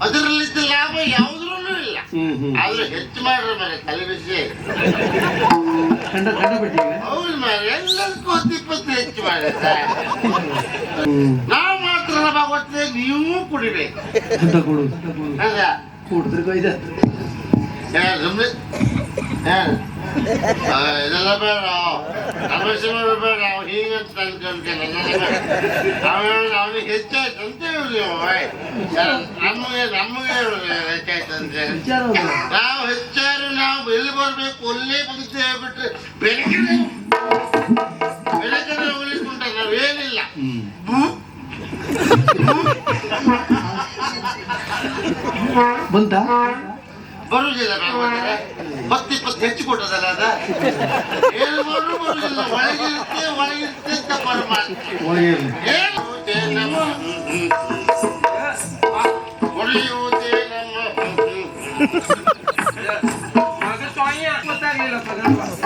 ಅದರಲ್ಲಿದ್ದ ಲಾಭ ಯಾವುದ್ರಲ್ಲೂ ಇಲ್ಲ. ಆದ್ರೆ ಹೆಚ್ಚು ಮಾಡ್ರಿ ಮರೆ ತಲೆ ಬಿಸಿ ಕಂಡ ಕಂಡ ಬಿಟ್ಟಿಗೆ ಹೌದು ಮಾರೆ ಎಲ್ಲದಕ್ಕೂ ಹತ್ತು ಇಪ್ಪತ್ತು ಹೆಚ್ಚು ಹ್ಮ್. ನಾವು ಮಾತ್ರ ಭಗವತ್ತೆ ನೀವು ಕುಡಿಬೇಕು. ಕುಡಿದ್ರೆ ಇದೆಲ್ಲ ಬೇಡ ಮಾಡೋದು ಬೇಡ ಅವ್ ಹೀಗಂತ ಅನ್ಕೊಂತೇನೆ ಅವನು ಅವನಿಗೆ ಹೆಚ್ಚಾಯ್ತು ಅಂತ ಹೇಳಿ ನೀವು ಓಯ್. ನಮಗೆ ನಮಗೆ ಹೆಚ್ಚಾಯ್ತು ಅಂತ. ನಾವು ಹೆಚ್ಚಾರು ನಾವು ಎಲ್ಲಿ ಬರ್ಬೇಕು ಒಲ್ಲೇ ಬಂದು ಹೇಳ್ಬಿಟ್ರೆ ಬೆಳಗ್ಗೆ ಬೆಳಗ್ಗೆ ಉಳಿಸ್ಕೊಂಡ ನಾವೇನಿಲ್ಲ ಬಂತ ಬರುವುದಿಲ್ಲ ಭಗವಂತರೇ ಮತ್ತೆ ಇಪ್ಪತ್ತು ಹೆಚ್ಚು ಕೊಟ್ಟದಲ್ಲ ಅದ. ಏನು ಮಾಡ್ರು ಬರುವುದಿಲ್ಲ ಒಳಗಿರುತ್ತೆ ಒಳಗಿರುತ್ತೆ ಅಂತ ಇರ್ಲಿ ಏನು ನಮ್ಮ. ಮಗ ನಮ್ಮ ಹಾ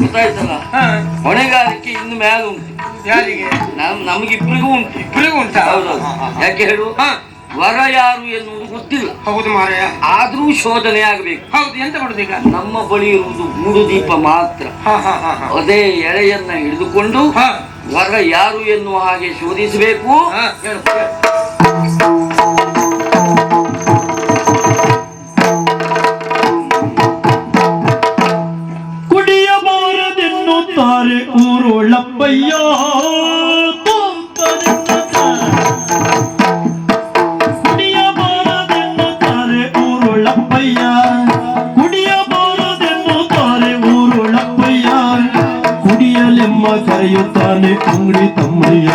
ಗೊತ್ತಾಯ್ತಲ್ಲ ಹೊಣೆಗಾರಿಕೆ ಇನ್ನು ಮ್ಯಾಲ ಉಂಟು. ಯಾರಿಗೆ? ನಮ್ ನಮಗಿಬ್ರಿಗೂ ಉಂಟು. ಇಬ್ಬರಿಗೂ ಉಂಟಾ? ಹೌದು ಯಾಕೆ ಹೇಳು? ಹಾ. ವರ ಯಾರು ಎನ್ನುವುದು ಗೊತ್ತಿಲ್ಲ. ಹೌದು ಮಾರಾಯ. ಆದ್ರೂ ಶೋಧನೆ ಆಗಬೇಕು. ಹೌದು ಎಂತ ಮಾಡುದೀಗ ಈಗ? ನಮ್ಮ ಬಳಿ ಇರುವುದು ಮೂರು ದೀಪ ಮಾತ್ರ. ಹಾ ಹಾ ಹಾ ಹಾ. ಅದೇ ಎಳೆಯನ್ನ ಹಿಡಿದುಕೊಂಡು ಹಾ. ವರ ಯಾರು ಎನ್ನುವ ಹಾಗೆ ಶೋಧಿಸಬೇಕು. ಹಾ. ಹೇಳು. ಕುಡಿಯಲೆಮ್ಮ ಕರೆಯುತ್ತಾನೆ ಅಂಗಡಿ ತಮ್ಮಯ್ಯ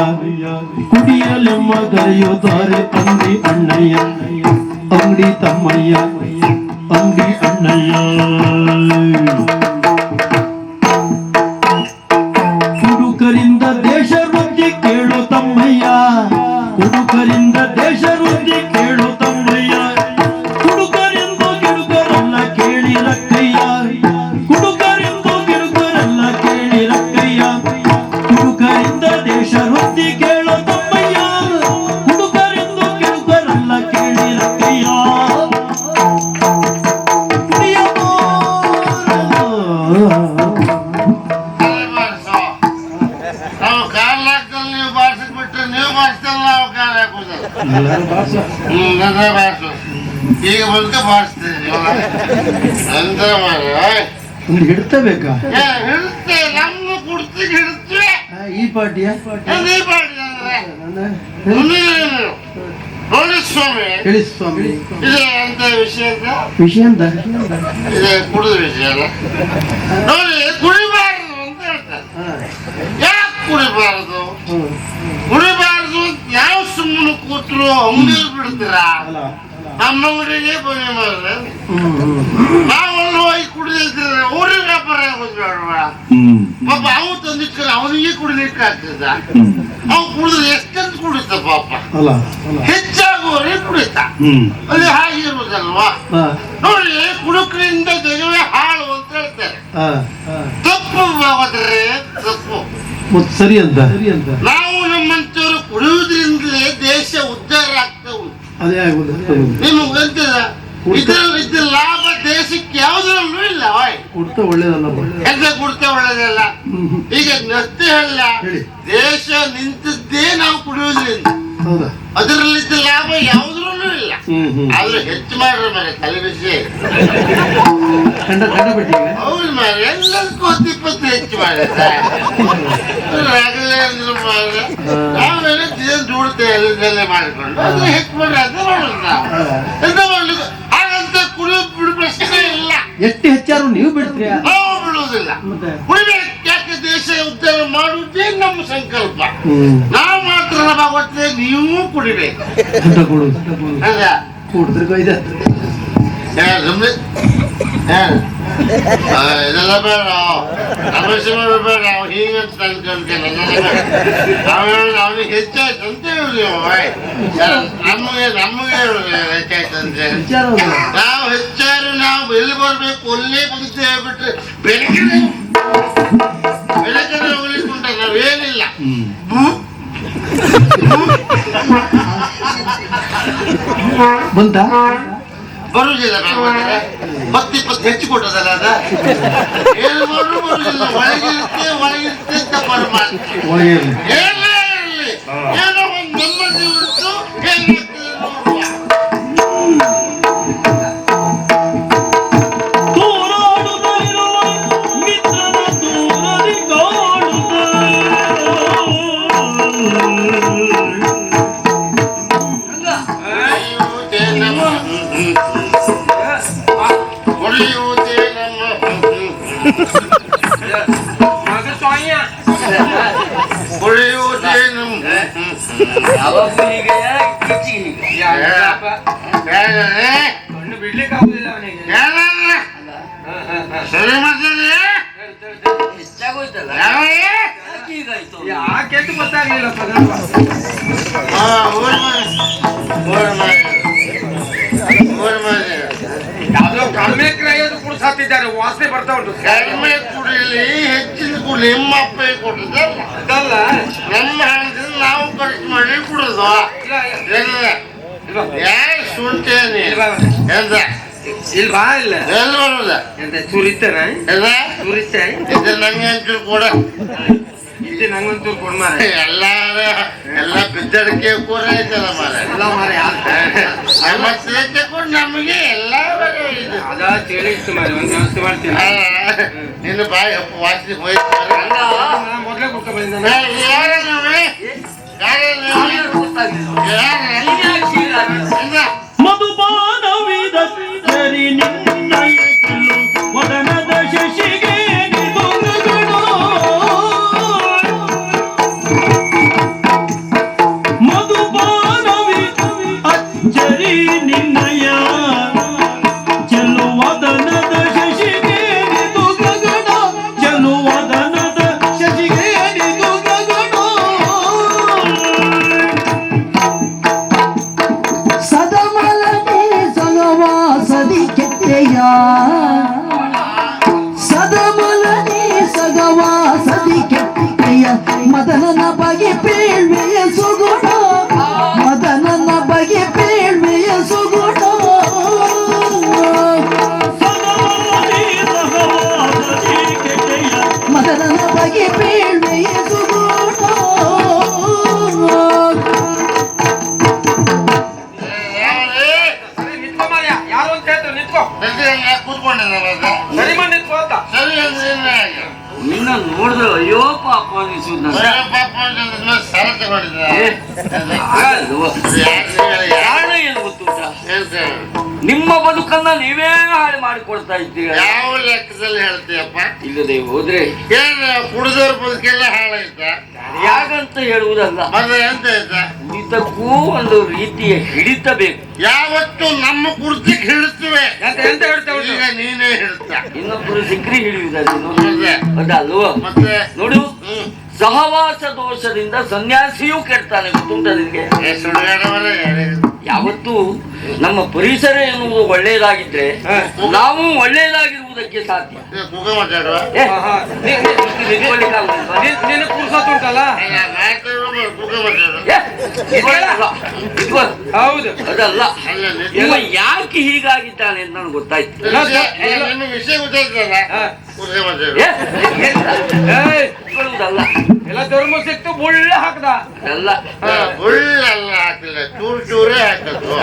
ಕುಡಿಯಲೆಮ್ಮ ಕರೆಯುತ್ತಾರೆ ಅಂಗಡಿ ಅಣ್ಣಯ್ಯ ಅಂಗಡಿ ತಮ್ಮಯ್ಯ ಅಂಗಡಿ ಅಣ್ಣಯ್ಯ ಹಿಡ್ತಾ ಬೇಕಾ ಹಿಡುತ್ತೆ ನಮ್ಮ ಕುಡ್ತಿ ಹಿಡುತ್ತವೆ ಆ, ಈ ಪಾರ್ಟಿಯ ಅದೇ ಮಾಡಿ ಅಂದ್ರೆ ನೋಡಿ ಸ್ವಾಮಿ ಹೇಳಿ ಸ್ವಾಮಿ ಇದು ಎಂತ ವಿಷಯ ಅಂತ ವಿಷಯ ಅಂತ ಇದು ಕುಡಿದ ವಿಷಯ ಅಲ್ಲ ನೋಡಿ ಕುಡಿಬಾರದು ಅಂತ ಹೇಳ್ತಾರೆ ಹಾ, ಯಾಕೆ ಕುಡಿಬಾರದು ಹ್ಮ್. ಕುಡಿಬಾರದು ಅಂತ ಯಾವ ಸುಮ್ಮನೆ ಕೂತ್ರು ಅಂಗಡಿ ಬಿಡ್ತೀರಾ ಅಲ್ಲ ನಮ್ಮ ಅಂಗಡಿಗೆ ಬನ್ನಿ ಮಾಡಿದ್ರೆ ನಾವಲ್ಲಿ ಹೋಗಿ ಕುಡಿದಿದ್ರೆ ಊರಿಗೆ ವ್ಯಾಪಾರ ಆಗೋದು ಪಾಪ ಅವು ತಂದಿಟ್ಕೊಂಡು ಅವನಿಗೆ ಕುಡಿಲಿಕ್ಕೆ ಆಗ್ತದ? ಅವ್ ಕುಡಿದ್ರೆ ಎಷ್ಟಂತ ಕುಡಿತ ಪಾಪ? ಅಲ್ಲ. ಅಲ್ಲ ಹೆಚ್ಚಾಗುವವರೇ ಕುಡಿತ. ಅಲ್ಲಿ ಹಾಗಿರುವುದಲ್ವಾ? ನೋಡಿ ಕುಡುಕರಿಂದ ಜಗವೇ ಹಾಳು ಅಂತ ಹೇಳ್ತಾರೆ. ತಪ್ಪು ತಪ್ಪು. ಮತ್ತ್ ಸರಿ ಅಂತ. ಸರಿ ಅಂತ ನಾವು ನಮ್ಮಂತವರು ಕುಡಿಯುವುದರಿಂದಲೇ ದೇಶ ಉದ್ಧಾರ ಆಗ್ತಾ ಉಂಟು ಅದೇ ಆಗುದು. ನಿಮ್ಗೆ ಗೊತ್ತಿಲ್ಲ ಇದರಲ್ಲಿ ಇದ್ದ ಲಾಭ ದೇಶಕ್ಕೆ ಯಾವ್ದ್ರಲ್ಲೂ ಇಲ್ಲ ಓಯ್. ಕೊಡ್ತಾ ಒಳ್ಳೇದಲ್ಲ ಹೆಂಗ ಕುಡ್ತಾ ಒಳ್ಳೇದಲ್ಲ. ಈಗ ನಷ್ಟೇ ಹೇಳಲ್ಲ ಹೇಳಿ. ದೇಶ ನಿಂತದ್ದೇ ನಾವು ಕುಡಿಯೋದ್ರಿಂದ ಹೌದಾ? ಅದರಲ್ಲಿದ್ದ ಲಾಭ ಯಾವ್ದ್ರಲ್ಲೂ ಇಲ್ಲ. ಆದ್ರೆ ಹೆಚ್ಚು ಮಾಡ್ರೆ ಮರೆ ತಲೆ ಬಿಸಿ. ಹೌದು ಮಾರ ಎಲ್ಲದಕ್ಕೂ ಹತ್ತು ಇಪ್ಪತ್ತು ಹೆಚ್ಚು ಮಾಡಿದ್ರೆ ಮಾಡಿಕೊಂಡು ಅದು ಹೆಚ್ಚು ಮಾಡ್ರೆ ಅದೇ ಮಾಡೋದು ನಾವು. ಎಂತ ಮಾಡ್ಲಿಕ್ಕೆ? ಹಾಗಂತ ಕುಡಿಯೋದು ಬಿಡು ಪ್ರಶ್ನೆ ಇಲ್ಲ. ಎಷ್ಟು ಹೆಚ್ಚಾರು ನೀವು ಬಿಡ್ತೀರಾ. ನಾವು ಬಿಡುವುದಿಲ್ಲ. ಕುಡಿಬೇಕು ಯಾಕೆ ದೇಶ ಉದ್ಧಾರ ಮಾಡುವುದೇ ನಮ್ಮ ಸಂಕಲ್ಪ. ನಾವು ಮಾತ್ರ ಭಗವತ್ತೆ ನೀವು ಕುಡಿಬೇಕು. ಕುಡಿದ್ರೆ ಕೊಡು ಹಾ ಏ, ಸುಮ್ನೆ ಏ, ಆ, ಇದೆಲ್ಲ ಬೇಡ ನಾವು ಅವ್ ಹೀಗಂತ ಅನ್ಕೊಂತೇನೆ ಅವನು ಅವನಿಗೆ ಹೆಚ್ಚಾಯ್ತು ಅಂತ ಹೇಳಿ ನಮಗೆ ನಮಗೆ ಹೆಚ್ಚಾಯ್ತು ಅಂತ? ನಾವು ಹೆಚ್ಚಾರು ನಾವು ಎಲ್ಲಿ ಬರ್ಬೇಕು ಒಳ್ಳೆ ಬಂದು ಹೇಳ್ಬಿಟ್ರೆ ಬೆಳಕಿನ ಬೆಳಗ್ಗೆ ಉಳಿಸ್ಕೊಂಡ ನಾವೇನಿಲ್ಲ ಬಂತ ಬರುವುದಿಲ್ಲ ಭಗವಂತರೇ ಮತ್ತೆ ಇಪ್ಪತ್ತು ಹೆಚ್ಚು ಕೊಟ್ಟದಲ್ಲ ಅದ? ಏನು ಮಾಡ್ರು ಬರುವುದಿಲ್ಲ ಒಳಗಿರುತ್ತೆ ಒಳಗಿರುತ್ತೆ ಅಂತ ಇರ್ಲಿ. ಏನೇ ಒಂದು ನೆಮ್ಮದಿ ಉಂಟು ಕ್ರಯದು ಕುಡಿಸಾತಿದ್ದಾರೆ ವಾಸನೆ ಬರ್ತಾ ಉಂಟು ಕಡಿಮೆ ಕುಡಿಲಿ ಹೆಚ್ಚಿನ ಕುಡಿ ನಿಮ್ಮ ಅಪ್ಪ ಕೊಟ್ಟದಲ್ಲ ಅದಲ್ಲ ನಮ್ಮ ಹಣದಿಂದ ನಾವು ಖರ್ಚು ಮಾಡಿ ಕುಡಿದು ಇಲ್ಲ, ಇಲ್ಲ. ಏನಿಲ್ಲ ಇಲ್ವಾ? ಯಾರು ಶುಂಠಿ ಇಲ್ವಾ? ಎಂತ ಇಲ್ವಾ ಇಲ್ಲ ಎಲ್ಲಿ ಬರೋದ ಎಂತ ಸುರಿತಾನ ಎಲ್ಲ ಸುರಿತ ಇದು ನಂಗೆ ಒಂಚೂರು ಕೊಡ ಇಲ್ಲಿ ನಂಗೊಂಚೂರು ಕೊಡ್ ಮಾರ ಎಲ್ಲ ಎಲ್ಲ ಬಿದ್ದಡಿಕೆ ಕೂರ ಐತಲ್ಲ ಮಾರ ಎಲ್ಲ ಮಾರ ನಮ್ಮ ಶ್ರದ್ಧೆ ಕೊಡು ನಮಗೆ ಎಲ್ಲ ಬರೋ ಇದು ಅದ ತಿಳಿಸ್ತು ಮಾರ ಒಂದ್ ವ್ಯವಸ್ಥೆ ಮಾಡ್ತೀನಿ ಆ, ನಿನ್ನ ಬಾಯಿ ಅಪ್ಪ ವಾಸನೆ ಹೋಯ್ತು ಮಾರ್ರೆ. ನಾ ಮೊದ್ಲೇ ಕುಡ್ಕೊಂಡ್ ಬಂದಿದ್ದೆ ಏ, ಯಾರ ನೀವು? ಯಾರ ನೀವು? ಯಾರು ನಿನ್ನ ನೋಡಿದ್ರೆ ಅಯ್ಯೋ ಪಾಪ ಅನಿಸುದು? ಯಾರು ಏನು ಹೇಳ್ತಾರೆ? ನಿಮ್ಮ ಬದುಕನ್ನ ನೀವೇ ಹಾಳು ಮಾಡಿಕೊಡ್ತಾ ಇದ್ದೀರ? ಯಾವ ಲೆಕ್ಕದಲ್ಲಿ ಹೇಳ್ತೀಯಪ್ಪ? ಇಲ್ಲದೆ ಹೋದ್ರೆ? ಏನು ಕುಡಿದವ್ರ ಬದುಕೆಲ್ಲ ಹಾಳಾಯ್ತ? ಯಾಗಂತ ಹೇಳುವುದಲ್ಲ. ಅದ ಎಂತ ಆಯ್ತಾ? ಇದಕ್ಕೂ ಒಂದು ರೀತಿಯ ಹಿಡಿತ ಬೇಕು ಯಾವತ್ತು ನಮ್ಮ ಕುರ್ಚಿಗೆ ಎಂತ ಹೇಳ್ತಾ ಉಂಟು? ಈಗ ನೀನೇ ಹಿಡಿತ. ಇನ್ನೊಬ್ಬರು ಸಿಕ್ರಿ ಹಿಡಿಯುವುದಲ್ಲ ಮತ್ತೆ? ಅದಲ್ವ? ಮತ್ತೆ? ನೋಡು ಸಹವಾಸ ದೋಷದಿಂದ ಸನ್ಯಾಸಿಯೂ ಕೆಡ್ತಾನೆ. ಗೊತ್ತುಂಟ ಯಾರಿಗೂ ಯಾವತ್ತು ನಮ್ಮ ಪರಿಸರ ಎನ್ನುವುದು ಒಳ್ಳೆಯದಾಗಿದ್ರೆ. ನಾವು ಒಳ್ಳೆಯದಾಗಿರುವುದಕ್ಕೆ ಸಾಧ್ಯ. ಹೌದು. ಅದಲ್ಲ ಇವ ಯಾಕೆ ಹೀಗಾಗಿದ್ದಾನೆ ಅಂತ ನನಗೆ ಗೊತ್ತಾಯ್ತು. ಅಲ್ಲ ವಿಷಯ ಗೊತ್ತಾಯ್ತಲ್ಲ? ಹಾ. ಕೂಗ ಮಾತಾಡು ಏ, ಏಯ್ ನಿಂತ್ಕೊಳ್ಳುವುದಲ್ಲ ಎಲ್ಲ ಧರ್ಮ ಸಿಕ್ತು ಬುಳ್ಳ ಹಾಕ್ದ. ಎಲ್ಲ ಉಳ್ಳೆಲ್ಲ ಹಾಕಿಲ್ಲ ಚೂರು ಚೂರೇ ಹಾಕತ್ತು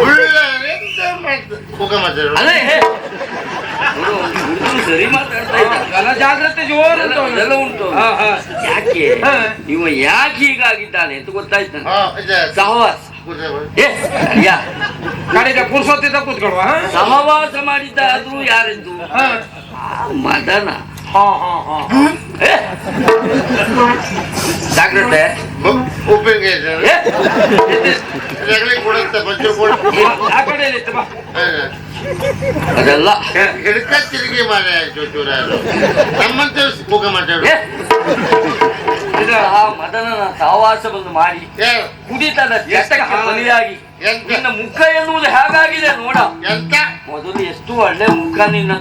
ಉಳ್ಳ ಎಂತ ಮಾಡ್ತ ಮುಖ ಮಾತಾಡು. ಅದೇ ನೋಡು, ಹುಡುಗರು ಸರಿ ಮಾತಾಡ್ತಾ ಇದ್ದಾರೆ ಎಲ್ಲ ಜಾಗ್ರತೆ ಜೋರ್ ಉಂಟು ಅವ್ನು. ಅದೆಲ್ಲ ಉಂಟು ಹಾ, ಹಾ. ಯಾಕೆ? ಹಾ. ಇವ ಯಾಕೆ ಹೀಗಾಗಿದ್ದಾನೆ ಅಂತ ಗೊತ್ತಾಯ್ತು ನನಗೆ. ಹಾ ಇದೆ. ಸಹವಾಸ. ಕೂತ್ಕೊಳ್ಳಿ. ಏ ಯಾ. ಕಡೆಗೆ ಪುರ್ಸೊತ್ತಿದ್ದ ಕೂತ್ಕೊಳ್ವಾ ಹಾ? ಸಹವಾಸ ಮಾಡಿದ್ದಾದ್ರೂ ಯಾರೆಂದು? ಹಾ. ಆ ಮದನ. ಹಾ ಹಾ ಹಾ. ಕೊಡುತ್ತೆ ಬಜ್ಜು ಆ ಕಡೆ ಇತ್ತು ಬಾ ಅದೆಲ್ಲ. ಹಿಡ್ಕ ತಿರುಗಿ ಮಾರೆ ಚೂರ ನಮ್ಮಂತ ಮುಖ ಮಾತಾಡು ಆ ಮದನನ ಸಹವಾಸವನ್ನು ಮಾಡಿ ಕುಡಿತಾನೆ ಬಲಿಯಾಗಿ ನಿನ್ನ ಮುಖ ಎನ್ನುವುದು ಹೇಗಾಗಿದೆ ನೋಡ. ಎಂತ? ಮೊದಲು ಎಷ್ಟು ಒಳ್ಳೆ ಮುಖ ನಿನ್ನ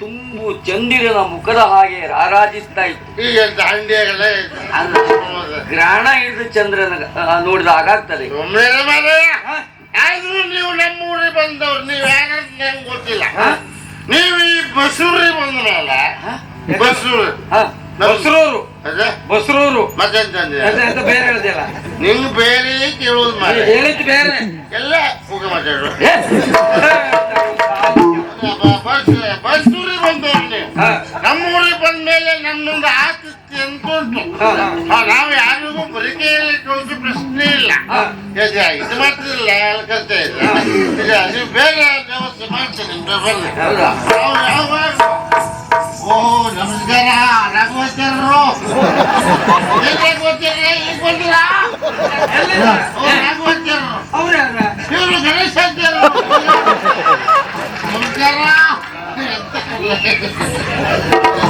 ತುಂಬು ಚಂದಿರನ ಮುಖದ ಹಾಗೆ ರಾರಾಜಿಸ್ತಾ ಇತ್ತು. ಅಲ್ಲ ಗ್ರಹಣ ಹಿಡಿದು ಚಂದ್ರನ ನೋಡಿದ ಹಾಗಾಗ್ತದೆ. ಆದ್ರೂ ನೀವು ನಮ್ಮ ಊರಿಗೆ ಬಂದವ್ರು ನೀವು ಯಾರಂತ ನಂಗೆ ಗೊತ್ತಿಲ್ಲ. ನೀವು ಈ ಬಸೂರಿಗೆ ಬಂದ ಮೇಲೆ ಬಸೂರು. ಹ? ಬಸ್ರೂರು. ಬಸ್ರೂರು. ಮತ್ತೆ ಬೇರೆ ಹೇಳ್ದಿಲ್ಲ ನಿಂಗೆ ಬೇರೆ ಕೇಳುವುದು ಮಾಡಿ ಹೇಳಿದ್ದು ಬೇರೆ. ಎಲ್ಲ ಮುಖ ಮಾತಾಡು ಏ, ಬಸೂರಿಗೆ ಬಂದವ್ರು. ನಮ್ಮೂರಿಗೆ ಬಂದ ಮೇಲೆ ನಮ್ಮೊಂದು ಆಸಕ್ತಿ. ಹಾ, ನಾವು ಯಾರಿಗೂ ಬರಿಕೆಯಲ್ಲಿ ಕೇಳಿದ್ರು ಪ್ರಶ್ನೆ ಇಲ್ಲ. ಇದು ಮಾತ್ರ ಇಲ್ಲ ಕಲ್ತ ಇಲ್ಲ ನೀವು ಬೇರೆ ವ್ಯವಸ್ಥೆ ಬನ್ನಿ. ಬರ್ರಿ ಹೌದಾ? ನಾವು ಯಾವಾಗ ಓ ನಮಸ್ಕಾರ ರಾಘವಚಾರ್ಯರು ಏನ್ ರಾಘವಚಾರ್ಯ ಈಗ ಬಂದಿಲ್ಲ ಓ ರಾಘವಚಾರ್ಯರು ಅವ್ರ ಇವರು ಗಣೇಶಾಚಾರ್ಯರು ನಮಸ್ಕಾರ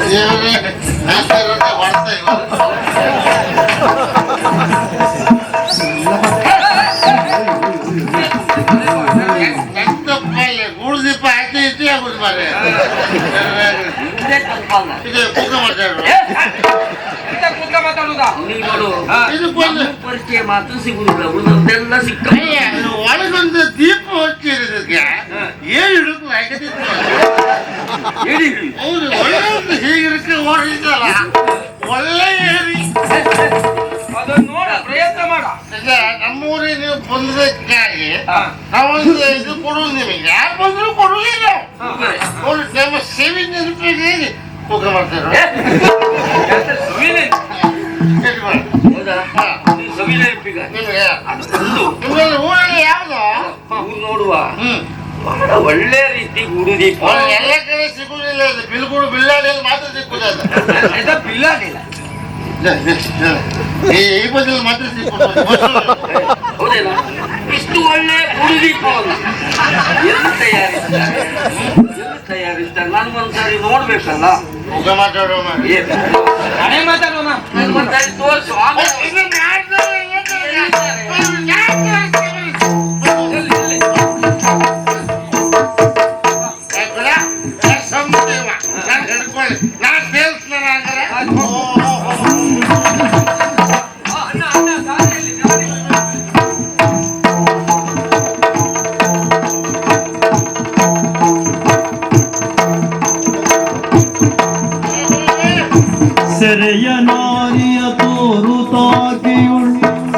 ದೇವರೇ ಆಚಾರ್ಯರನ್ನ ಮಾಡ್ತಾ ಇವಾಗ ಮೂರು ದೀಪ ಆಯ್ತು ಇಟ್ಟು ಆಗುದು ಮಾರೆ ನಿಂದೇ ತಪ್ಪಲ್ಲ. ಇದು ಕುಕ್ಕ ಮಾತಾಡು ಏ, ಎಂತ ಕೂತ್ಕ ಮಾತಾಡುದಾ ನೀನ್ ನೋಡು ಹಾ. ಇದು ಬಂದು ನಮ್ಮ ಪರಿಚಯ ಮಾತ್ರ ಸಿಗುದಿಲ್ಲ ಉಳಿದದ್ದೆಲ್ಲ ಸಿಕ್ಕ ಅಯ್ಯ, ಒಳಗೊಂದು ದೀಪ ಹಚ್ಚಿರೋದಕ್ಕೆ ಏನ್ ಹಿಡಿದು ಹಾಕದಿತ್ತು ಹೇಳಿ ಹೇಳಿ. ಹೌದು ಒಳಗೊಂದು ಹೀಗಿರಕ್ಕೆ ಓಡಿದ್ದಲ್ಲ ಒಳ್ಳೆ ಏರಿ ಅದನ್ನ ನೋಡ ಪ್ರಯತ್ನ ಮಾಡ ಈಗ ನಮ್ಮೂರಿಗೆ ನೀವು ಬಂದದಕ್ಕಾಗಿ ಹಾ. ನಾವೊಂದು ಇದು ಕೊಡುವುದು ನಿಮಗೆ ಯಾರು ಬಂದ್ರು ಕೊಡುವುದಿಲ್ಲ ಹುಡುಗರೇ, ನೋಡಿ ನಮ್ಮ ಸೇವೆ ನೆನಪಿಗೆ ಮುಖ ಮಾಡ್ತಾರೆ. ಹೌದಾ? ಹಾ. ನೀನ್ ಸವಿ ನೆನಪಿಗ ನಿಮಗೆ ಅದು ಒಂದು ನಿಮ್ಮಲ್ಲಿ ಊರಲ್ಲಿ ಯಾವ್ದು? ಊರು ನೋಡುವ. ಹ್ಮ್. ಬಹಳ ಒಳ್ಳೆ ರೀತಿ ಗುರುದೀಪ ಎಲ್ಲ ಕಡೆ ಸಿಗುದಿಲ್ಲ ಅದು ಬಿಲ್ಗುಡು ಬಿಲ್ಲಾಡಿಯಲ್ಲಿ ಮಾತ್ರ ಸಿಕ್ಕುದು ಅದು ಎಂತ ಬಿಲ್ಲಾಡಿಲ್ಲ ಈ ಮಾತ್ರ ಸಿಕ್ಕುದು ಇಷ್ಟು ಒಳ್ಳೆ ಗುರುದೀಪವನ್ನು ಎಲ್ಲಿ ಎಲ್ಲಿ ತಯಾರಿಸ್ತಾರೆ ನಾನು ಒಂದ್ಸರಿ ನೋಡ್ಬೇಕಲ್ಲ? ನಾನೇ ಮಾತಾಡೋಣ ತೋರ್ಸು.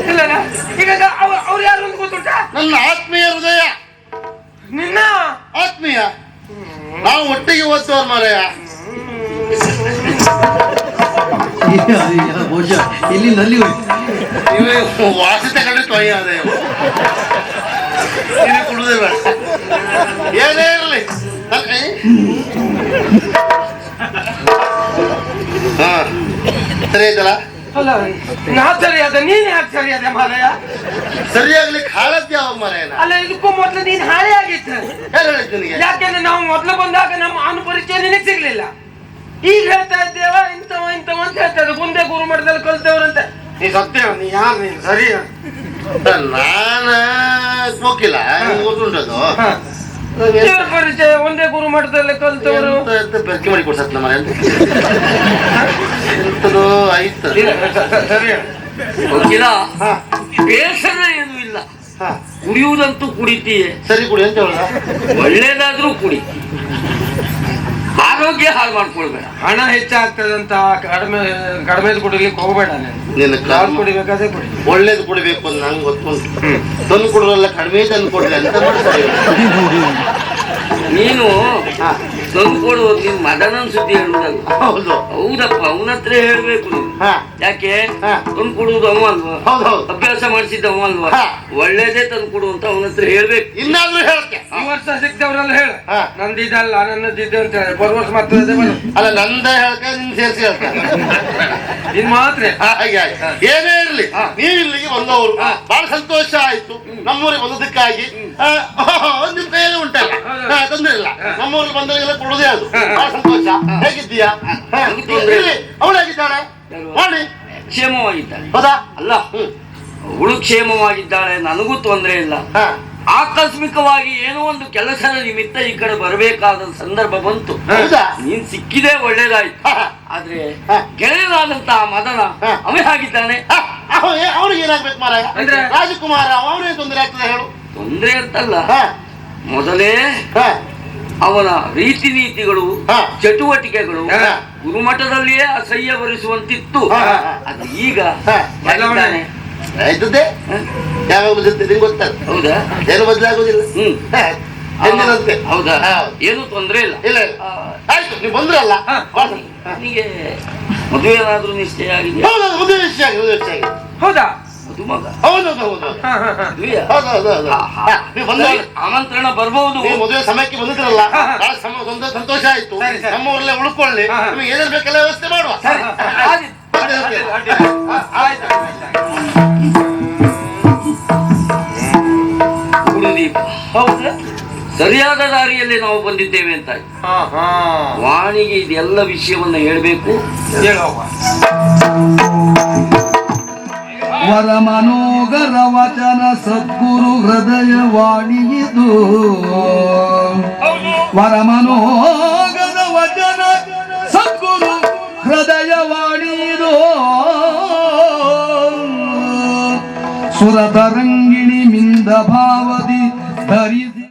ಇಲ್ಲಲ್ಲ? ಈಗ ಅವ್ರು ಅವ್ರು ಯಾರು ಅಂತ ಗೊತ್ತುಂಟಾ ನನ್ನ ಆತ್ಮೀಯ ಹೃದಯ ನಿನ್ನ ಆತ್ಮೀಯ ನಾವು ಒಟ್ಟಿಗೆ ಓದ್ತವ್ರ ಮಾರಾಯ ಬಹುಶಃ ಇಲ್ಲಿ ನಲ್ಲಿ ಹೋಯ್ತು ಇವೆ ವಾಸಿ ತಗೊಂಡು ತೊಯ್ಯ ಅದೇ ಇದು ಕುಡುದೇ ಬೇಡ ಏನೇ ಹಾ. ಸರಿ ಆಯ್ತಲ್ಲ? ಅಲ್ಲ ನಾ ಸರಿಯಾದ ನೀನ್ ಯಾಕೆ ಸರಿಯಾದ ಮಾಲಯ ಸರಿಯಾಗ್ಲಿಕ್ಕೆ ಹಾಳದ್ ಯಾವ ಮಾರಾಯನ ಅಲ್ಲ ಇದಕ್ಕೂ ಮೊದ್ಲು ನೀನ್ ಹಾಳೆ ಆಗಿತ್ತು. ಯಾರು ಹೇಳಿದ್ದು ನಿನಗೆ? ಯಾಕೆಂದ್ರೆ ನಾವು ಮೊದ್ಲು ಬಂದಾಗ ನಮ್ಮ ಅನುಪರಿಚಯ ನಿನಗೆ ಸಿಗ್ಲಿಲ್ಲ. ಈಗ ಹೇಳ್ತಾ ಇದ್ದೇವ ಇಂಥವ ಇಂಥವ ಅಂತ ಹೇಳ್ತಾರೆ ಮುಂದೆ ಗುರು ಮಠದಲ್ಲಿ ಕಲ್ತವ್ರಂತೆ ನೀ ಸತ್ಯ ನೀ ಯಾರು ನೀನು ಸರಿ ನಾನ ಸ್ಮೋಕಿಲ್ಲ ಗೊತ್ತುಂಟದು ಪರಿಚಯ ಒಂದೇ ಗುರು ಮಠದಲ್ಲಿ ಕಲ್ತವರು. ಬೆರ್ಕೆ ಮಾಡಿ ಕೊಡ್ಸತ್ ನಮ್ಮ ಎಂತದೋ ಆಯ್ತು. ಸರಿ. ಗೊತ್ತಿಲ್ಲ ಬೇಸರ ಏನೂ ಇಲ್ಲ. ಹಾ. ಕುಡಿಯುವುದಂತೂ ಕುಡಿತೀಯೆ. ಸರಿ ಕುಡಿ ಅಂತ ಹೇಳ ಒಳ್ಳೇದಾದ್ರೂ ಕುಡಿ. ಆರೋಗ್ಯ ಹಾಳು ಮಾಡ್ಕೊಳ್ಬೇಡ. ಹಣ ಹೆಚ್ಚಾಗ್ತದಂತ ಕಡಿಮೆ ಕಡಿಮೆ ಕುಡಿಲಿಕ್ಕೆ ಹೋಗ್ಬೇಡ ನೀನು. ನಿನ್ನ ಕಾಲ್ ಕುಡಿಬೇಕಾದ್ರೆ ಕುಡಿ. ಒಳ್ಳೇದು ಕುಡಿಬೇಕು ಅಂತ ನಂಗೆ ಗೊತ್ತುಂಟು. ತಂದು ಕುಡಿದ್ರಲ್ಲ ಕಡಿಮೆ ತಂದು ಕೊಡ್ಲಿ ಅಂತ ಮಾಡ್ತಾರೆ ನೀನು ತಂದು ಕೊಡುವ ಮದನ ಮದನನ್ ಸುದ್ದಿ ಹೇಳುದಲ್ಲ. ಹೌದು. ಹೌದಪ್ಪ ಅವನ ಹತ್ರ ಹೇಳ್ಬೇಕು ಹಾ. ಯಾಕೆ? ಹಾ. ತಂದು ಕೊಡುವುದು ಅವ ಅಲ್ವಾ? ಹೌದು ಹೌದು. ಅಭ್ಯಾಸ ಮಾಡಿಸಿದ್ದ ಅವ ಅಲ್ವಾ? ಹಾ. ಒಳ್ಳೇದೇ ತಂದು ಕೊಡು ಅಂತ ಅವನ ಹತ್ರ ಹೇಳ್ಬೇಕು. ಇನ್ನಾದ್ರೂ ಹೇಳ್ತೆ ಈ ವರ್ಷ ಸಿಕ್ತವ್ರಲ್ಲ ಹೇಳ. ಹಾ. ನಂದಿದಲ್ಲ ನನ್ನದಿದೆ ಅಂತ ಹೇಳಿ. ಬರುವ ವರ್ಷ ಮಾತ್ರ ಅಲ್ಲ ನಂದ ಹೇಳ್ಕ ನಿನ್ ಸೇರಿಸಿ ಹೇಳ್ತ ನಿನ್ ಮಾತ್ರ. ಹಾಗೆ. ಏನೇ ಇರ್ಲಿ ನೀವು ಇಲ್ಲಿಗೆ ಬಂದವರು ಬಹಳ ಸಂತೋಷ ಆಯ್ತು. ನಮ್ಮೂರಿಗೆ ಬಂದದಕ್ಕಾಗಿ ಆ, ನಿಮ್ ಕೈಯಲ್ಲಿ ಉಂಟಲ್ಲ. ತೊಂದ್ರೆ ಇಲ್ಲ. ನಮ್ಮೂರಿಗೆ ಬಂದವರಿಗೆಲ್ಲ ಕೊಡುದೇ ಅದು ಬಹಳ ಸಂತೋಷ. ಹೇಗಿದ್ದೀಯಾ. ಅವಳು ಹೇಗಿದ್ದಾಳೆ? ಮಾಡಿ. ಕ್ಷೇಮವಾಗಿದ್ದಾಳೆ. ಹೌದಾ? ಅಲ್ಲ ಅವಳು ಕ್ಷೇಮವಾಗಿದ್ದಾಳೆ ನನಗೂ ತೊಂದರೆ ಇಲ್ಲ. ಆಕಸ್ಮಿಕವಾಗಿ ಏನೋ ಒಂದು ಕೆಲಸದ ನಿಮಿತ್ತ ಈ ಕಡೆ ಬರಬೇಕಾದ ಸಂದರ್ಭ ಬಂತು. ನೀನ್ ಸಿಕ್ಕಿದೆ ಒಳ್ಳೇದಾಯ್ತು. ಆದ್ರೆ ಗೆಳೆಯನಾದಂತ ಗೆಳೆಯನಾದಂತಹ ಮದನ ಅವನೇ ಏ- ಅವ್ನಿಗೆ ಏನಾಗ್ಬೇಕು ಮಾರಾಯ? ಅಂದ್ರೆ? ರಾಜಕುಮಾರ ಅವನೇ ತೊಂದರೆ ಆಗ್ತದೆ ಹೇಳು. ತೊಂದ್ರೆ ಅಂತಲ್ಲ. ಮೊದಲೇ ಅವನ ರೀತಿ ನೀತಿಗಳು. ಚಟುವಟಿಕೆಗಳು. ಗುರುಮಠದಲ್ಲಿಯೇ ಅಸಹ್ಯ ಭರಿಸುವಂತಿತ್ತು. ಅದು ಈಗ. ಹೇಗಿದ್ದಾನೆ? ಆಯ್ತದೆ? ಯಾವಾಗ ಬದುತ್ತೆ ನಿಂಗೆ ಗೊತ್ತಲ್ಲ? ಹೌದಾ? ಏನು ಬದಲಾಗೋದಿಲ್ಲ. ಹ್ಮ್. ಎಂದಿನಂತೆ ಹೌದಾ. ಹಾ. ಏನು ತೊಂದ್ರೆ ಇಲ್ಲ. ಇಲ್ಲ. ಆಯ್ತು ನೀವು ಬಂದ್ರಲ್ಲ? ನಿಮಗೆ ಮದುವೆ ಏನಾದ್ರೂ ನಿಶ್ಚಯ ಆಗಿದೆ ಮದುವೆ ವಿಷಯ ಆಗಿದೆ ಮದುವೆ ಆಗಿದೆ. ಹೌದಾ? ಮದುಮಗ ಹೌದೌದು ಹೌದು ಹಾ ಹಾ ಹಾ. ಮದುವೆಯಾ? ಹೌದು ಹೌದು ಹೌದು ಹಾ, ನೀವು ಬಂದ ಸರಿ, ಆಮಂತ್ರಣ ಬರ್ಬಹುದು ನೀವು ಮದುವೆ ಸಮಯಕ್ಕೆ ಬಂದಿದ್ರಲ್ಲ ಹಾ, ಹಾ. ಬಹಳ ಸಮ ಒಂದು ಸಂತೋಷ ಆಯ್ತು. ಸರಿ, ಸರಿ. ನಮ್ಮ ಊರಲ್ಲೇ ಉಳ್ಕೊಳ್ಳಿ. ಹಾ, ಹಾ. ನಿಮಗೆ ಏನೇನು ಬೇಕೆಲ್ಲ ವ್ಯವಸ್ಥೆ ಮಾಡುವ. ಅದೇ. ಆಯ್ತು ಗುರುದೀಪ ಹೌದಾ. ಸರಿಯಾದ ದಾರಿಯಲ್ಲಿ ನಾವು ಬಂದಿದ್ದೇವೆ ಅಂತ ಆಯ್ತು. ಹಾ ಹಾ. ವಾಣಿಗೆ ಇದೆಲ್ಲ ವಿಷಯವನ್ನು ಹೇಳಬೇಕು. ಹೇಳುವ ವರ ಮನೋಗರ ವಚನ ಸದ್ಗುರು ಹೃದಯ ವಾಣಿಯಿದು ವರ ಮನೋಗರ ವಚನ ಸದ್ಗುರು ಹೃದಯ ವಾಣಿಯಿದು ಸುರತರಂಗಿಣಿ ಮಿಂದ ಭಾವದಿ ಧರಿದ